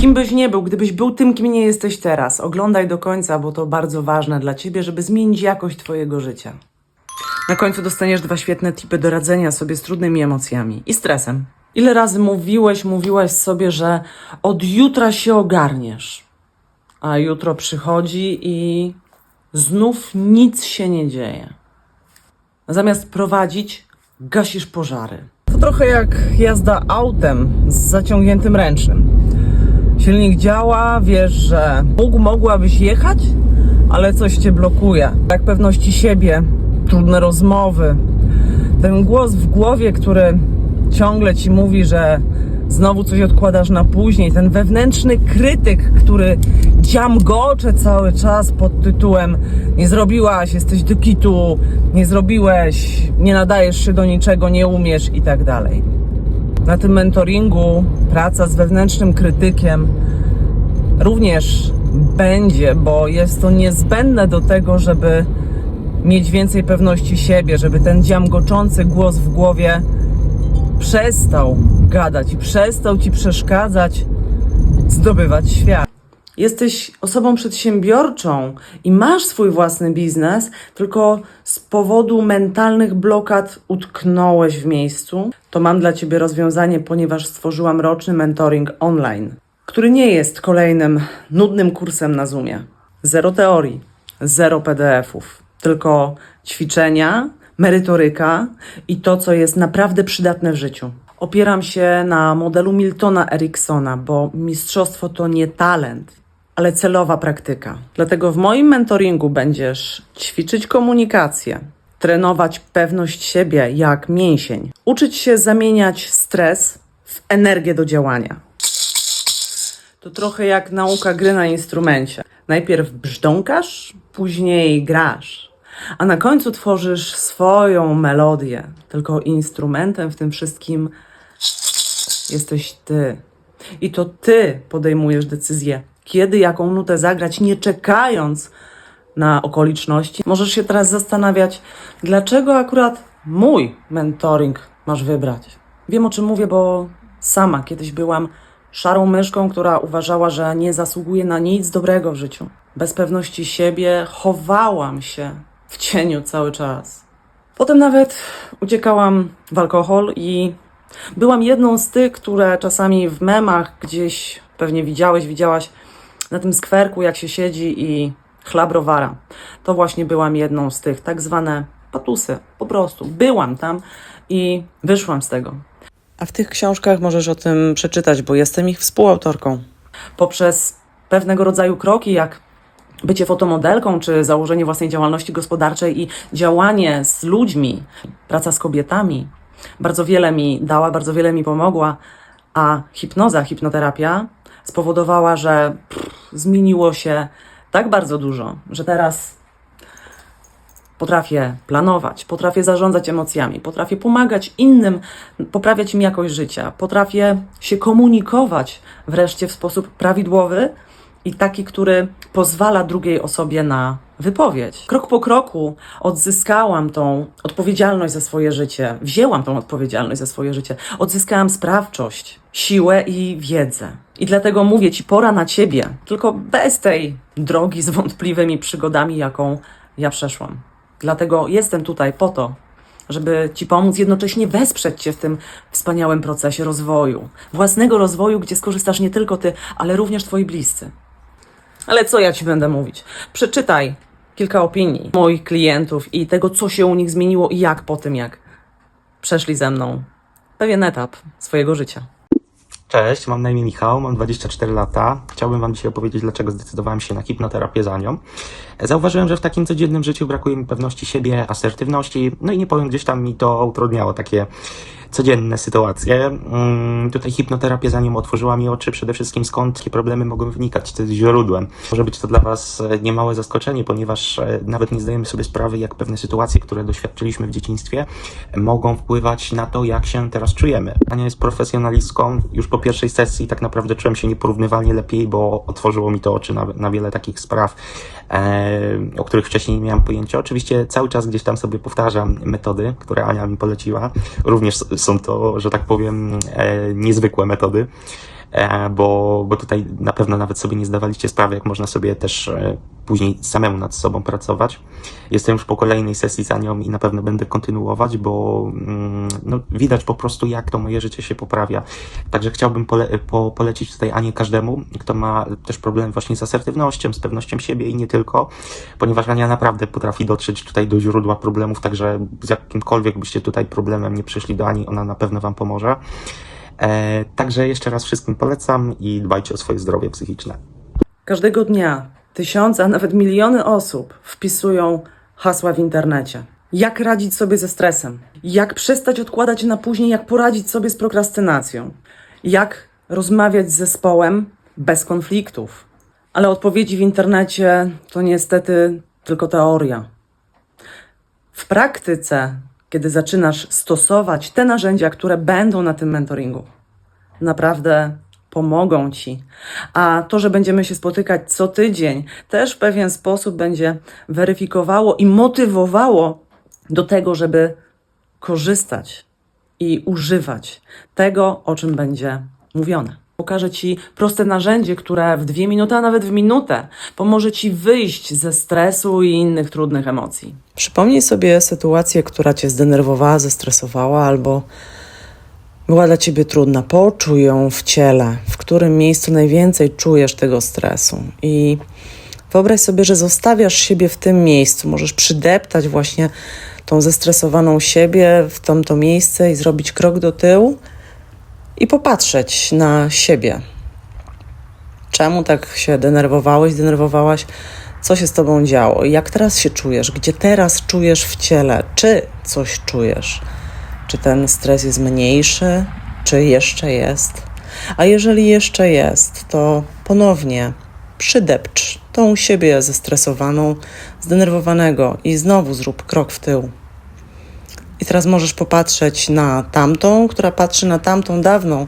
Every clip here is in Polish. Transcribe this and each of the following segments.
Kim byś nie był, gdybyś był tym, kim nie jesteś teraz, oglądaj do końca, bo to bardzo ważne dla ciebie, żeby zmienić jakość twojego życia. Na końcu dostaniesz dwa świetne tipy do radzenia sobie z trudnymi emocjami i stresem. Ile razy mówiłeś, mówiłaś sobie, że od jutra się ogarniesz, a jutro przychodzi i znów nic się nie dzieje. Zamiast prowadzić, gasisz pożary. To trochę jak jazda autem z zaciągniętym ręcznym. Silnik działa, wiesz, że mógł, mogłabyś jechać, ale coś cię blokuje. Brak pewności siebie, trudne rozmowy, ten głos w głowie, który ciągle ci mówi, że znowu coś odkładasz na później, ten wewnętrzny krytyk, który dziamgocze cały czas pod tytułem nie zrobiłaś, jesteś do kitu, nie zrobiłeś, nie nadajesz się do niczego, nie umiesz i tak dalej. Na tym mentoringu praca z wewnętrznym krytykiem również będzie, bo jest to niezbędne do tego, żeby mieć więcej pewności siebie, żeby ten dziamgoczący głos w głowie przestał gadać i przestał ci przeszkadzać zdobywać świat. Jesteś osobą przedsiębiorczą i masz swój własny biznes, tylko z powodu mentalnych blokad utknąłeś w miejscu, to mam dla Ciebie rozwiązanie, ponieważ stworzyłam roczny mentoring online, który nie jest kolejnym nudnym kursem na Zoomie. Zero teorii, zero PDF-ów, tylko ćwiczenia, merytoryka i to, co jest naprawdę przydatne w życiu. Opieram się na modelu Miltona Ericksona, bo mistrzostwo to nie talent, ale celowa praktyka. Dlatego w moim mentoringu będziesz ćwiczyć komunikację, trenować pewność siebie jak mięsień, uczyć się zamieniać stres w energię do działania. To trochę jak nauka gry na instrumencie. Najpierw brzdąkasz, później grasz, a na końcu tworzysz swoją melodię. Tylko instrumentem w tym wszystkim jesteś ty. I to ty podejmujesz decyzję, kiedy jaką nutę zagrać, nie czekając na okoliczności. Możesz się teraz zastanawiać, dlaczego akurat mój mentoring masz wybrać. Wiem o czym mówię, bo sama kiedyś byłam szarą myszką, która uważała, że nie zasługuje na nic dobrego w życiu. Bez pewności siebie chowałam się w cieniu cały czas. Potem nawet uciekałam w alkohol i byłam jedną z tych, które czasami w memach gdzieś pewnie widziałeś, widziałaś na tym skwerku, jak się siedzi i chla browara. To właśnie byłam jedną z tych, tak zwane patusy. Po prostu byłam tam i wyszłam z tego. A w tych książkach możesz o tym przeczytać, bo jestem ich współautorką. Poprzez pewnego rodzaju kroki, jak bycie fotomodelką, czy założenie własnej działalności gospodarczej i działanie z ludźmi, praca z kobietami, bardzo wiele mi dała, bardzo wiele mi pomogła, a hipnoza, hipnoterapia spowodowała, że pff, zmieniło się tak bardzo dużo, że teraz potrafię planować, potrafię zarządzać emocjami, potrafię pomagać innym, poprawiać im jakość życia, potrafię się komunikować wreszcie w sposób prawidłowy i taki, który pozwala drugiej osobie na wypowiedź. Krok po kroku odzyskałam tą odpowiedzialność za swoje życie, wzięłam tą odpowiedzialność za swoje życie, odzyskałam sprawczość, siłę i wiedzę. I dlatego mówię ci, pora na ciebie, tylko bez tej drogi z wątpliwymi przygodami, jaką ja przeszłam. Dlatego jestem tutaj po to, żeby Ci pomóc, jednocześnie wesprzeć Cię w tym wspaniałym procesie rozwoju. Własnego rozwoju, gdzie skorzystasz nie tylko Ty, ale również Twoi bliscy. Ale co ja Ci będę mówić? Przeczytaj kilka opinii moich klientów i tego, co się u nich zmieniło i jak po tym, jak przeszli ze mną pewien etap swojego życia. Cześć, mam na imię Michał, mam 24 lata. Chciałbym Wam dzisiaj opowiedzieć, dlaczego zdecydowałem się na hipnoterapię za nią. Zauważyłem, że w takim codziennym życiu brakuje mi pewności siebie, asertywności, no i nie powiem, gdzieś tam mi to utrudniało takie codzienne sytuacje. Mm, Tutaj hipnoterapia za nią otworzyła mi oczy przede wszystkim skąd takie problemy mogą wynikać, co jest źródłem. Może być to dla Was e, niemałe zaskoczenie, ponieważ e, nawet nie zdajemy sobie sprawy, jak pewne sytuacje, które doświadczyliśmy w dzieciństwie, mogą wpływać na to, jak się teraz czujemy. Ania jest profesjonalistką. Już po pierwszej sesji tak naprawdę czułem się nieporównywalnie lepiej, bo otworzyło mi to oczy na, na wiele takich spraw, e, o których wcześniej nie miałem pojęcia. Oczywiście cały czas gdzieś tam sobie powtarzam metody, które Ania mi poleciła. Również są to, że tak powiem, e, niezwykłe metody. E, bo, bo tutaj na pewno nawet sobie nie zdawaliście sprawy, jak można sobie też e, później samemu nad sobą pracować. Jestem już po kolejnej sesji za nią i na pewno będę kontynuować, bo mm, no, widać po prostu, jak to moje życie się poprawia. Także chciałbym pole, po, polecić tutaj Anię każdemu, kto ma też problem właśnie z asertywnością, z pewnością siebie i nie tylko, ponieważ Ania naprawdę potrafi dotrzeć tutaj do źródła problemów, także z jakimkolwiek byście tutaj problemem nie przyszli do Ani, ona na pewno Wam pomoże. E, także jeszcze raz wszystkim polecam i dbajcie o swoje zdrowie psychiczne. Każdego dnia tysiące, a nawet miliony osób wpisują hasła w internecie. Jak radzić sobie ze stresem? Jak przestać odkładać na później? Jak poradzić sobie z prokrastynacją? Jak rozmawiać z zespołem bez konfliktów? Ale odpowiedzi w internecie to niestety tylko teoria. W praktyce, kiedy zaczynasz stosować te narzędzia, które będą na tym mentoringu, naprawdę pomogą ci. A to, że będziemy się spotykać co tydzień, też w pewien sposób będzie weryfikowało i motywowało do tego, żeby korzystać i używać tego, o czym będzie mówione. Pokażę Ci proste narzędzie, które w dwie minuty, a nawet w minutę pomoże Ci wyjść ze stresu i innych trudnych emocji. Przypomnij sobie sytuację, która Cię zdenerwowała, zestresowała albo była dla ciebie trudna. Poczuj ją w ciele, w którym miejscu najwięcej czujesz tego stresu. I wyobraź sobie, że zostawiasz siebie w tym miejscu. Możesz przydeptać właśnie tą zestresowaną siebie w tamto miejsce i zrobić krok do tyłu i popatrzeć na siebie. Czemu tak się denerwowałeś, denerwowałaś? Co się z tobą działo? Jak teraz się czujesz? Gdzie teraz czujesz w ciele? Czy coś czujesz? Czy ten stres jest mniejszy, czy jeszcze jest? A jeżeli jeszcze jest, to ponownie przydepcz tą siebie zestresowaną, zdenerwowanego i znowu zrób krok w tył. I teraz możesz popatrzeć na tamtą, która patrzy na tamtą dawną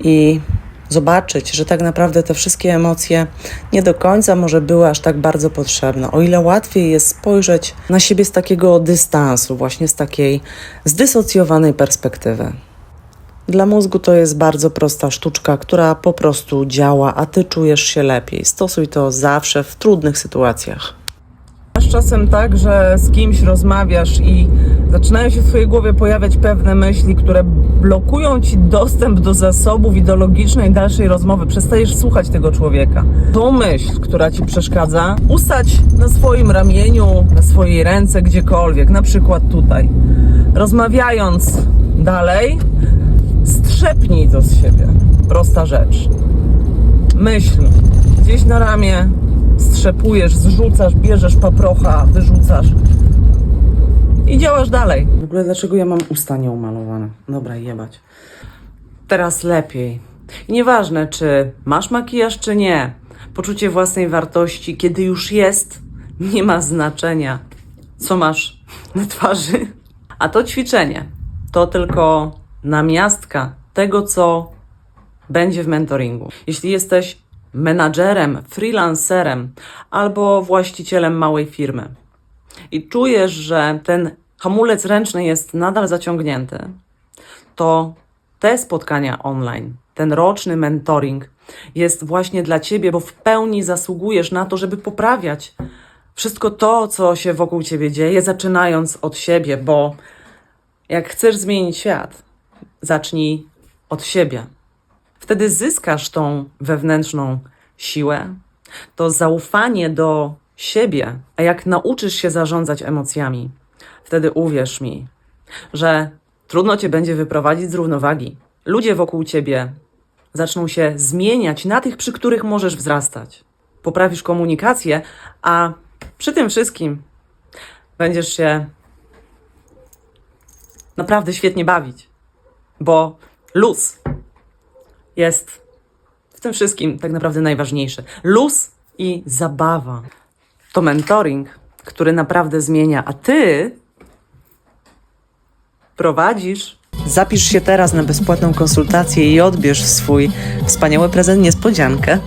i zobaczyć, że tak naprawdę te wszystkie emocje nie do końca może były aż tak bardzo potrzebne. O ile łatwiej jest spojrzeć na siebie z takiego dystansu, właśnie z takiej zdysocjowanej perspektywy. Dla mózgu to jest bardzo prosta sztuczka, która po prostu działa, a ty czujesz się lepiej. Stosuj to zawsze w trudnych sytuacjach. Czasem tak, że z kimś rozmawiasz i zaczynają się w twojej głowie pojawiać pewne myśli, które blokują ci dostęp do zasobów i dalszej rozmowy. Przestajesz słuchać tego człowieka. Tą myśl, która ci przeszkadza, usadź na swoim ramieniu, na swojej ręce, gdziekolwiek, na przykład tutaj. Rozmawiając dalej, strzepnij to z siebie. Prosta rzecz. Myśl gdzieś na ramię, strzepujesz, zrzucasz, bierzesz paprocha, wyrzucasz i działasz dalej. W ogóle dlaczego ja mam usta nieumalowane? Dobra, jebać. Teraz lepiej. Nieważne, czy masz makijaż, czy nie. Poczucie własnej wartości, kiedy już jest, nie ma znaczenia, co masz na twarzy. A to ćwiczenie to tylko namiastka tego, co będzie w mentoringu. Jeśli jesteś menadżerem, freelancerem albo właścicielem małej firmy i czujesz, że ten hamulec ręczny jest nadal zaciągnięty, to te spotkania online, ten roczny mentoring jest właśnie dla ciebie, bo w pełni zasługujesz na to, żeby poprawiać wszystko to, co się wokół ciebie dzieje, zaczynając od siebie, bo jak chcesz zmienić świat, zacznij od siebie. Wtedy zyskasz tą wewnętrzną siłę, to zaufanie do siebie. A jak nauczysz się zarządzać emocjami, wtedy uwierz mi, że trudno cię będzie wyprowadzić z równowagi. Ludzie wokół ciebie zaczną się zmieniać na tych, przy których możesz wzrastać. Poprawisz komunikację, a przy tym wszystkim będziesz się naprawdę świetnie bawić, bo luz jest w tym wszystkim tak naprawdę najważniejszy. Luz i zabawa. To mentoring, który naprawdę zmienia, a ty prowadzisz. Zapisz się teraz na bezpłatną konsultację i odbierz swój wspaniały prezent niespodziankę.